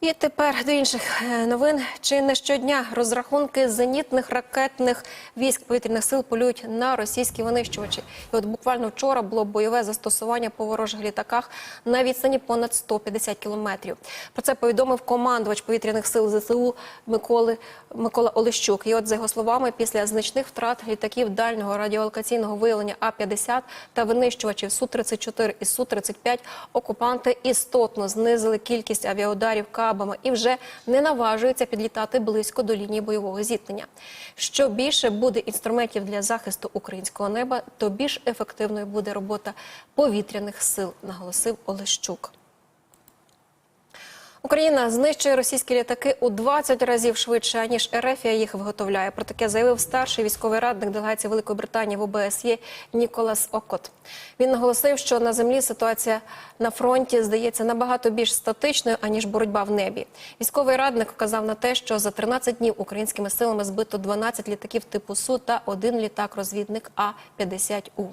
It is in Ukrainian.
І тепер до інших е, новин. Чи не щодня розрахунки зенітних ракетних військ повітряних сил полюють на російські винищувачі? І от буквально вчора було бойове застосування по ворожих літаках на відстані понад 150 кілометрів. Про це повідомив командувач повітряних сил ЗСУ Миколи Микола Олещук. І от за його словами, після значних втрат літаків дальнього радіолокаційного виявлення А-50 та винищувачів Су-34 і Су-35 окупанти істотно знизили кількість авіаударів кабами і вже не наважуються підлітати близько до лінії бойового зіткнення. Що більше буде інструментів для захисту українського неба, то більш ефективною буде робота повітряних сил, наголосив Олещук. Україна знищує російські літаки у 20 разів швидше ніж Ерефія їх виготовляє. Про таке заявив старший військовий радник делегації Великої Британії в ОБСЄ Ніколас Окот. Він наголосив, що на землі ситуація на фронті здається набагато більш статичною аніж боротьба в небі. Військовий радник вказав на те, що за 13 днів українськими силами збито 12 літаків типу Су та один літак-розвідник А 50 У.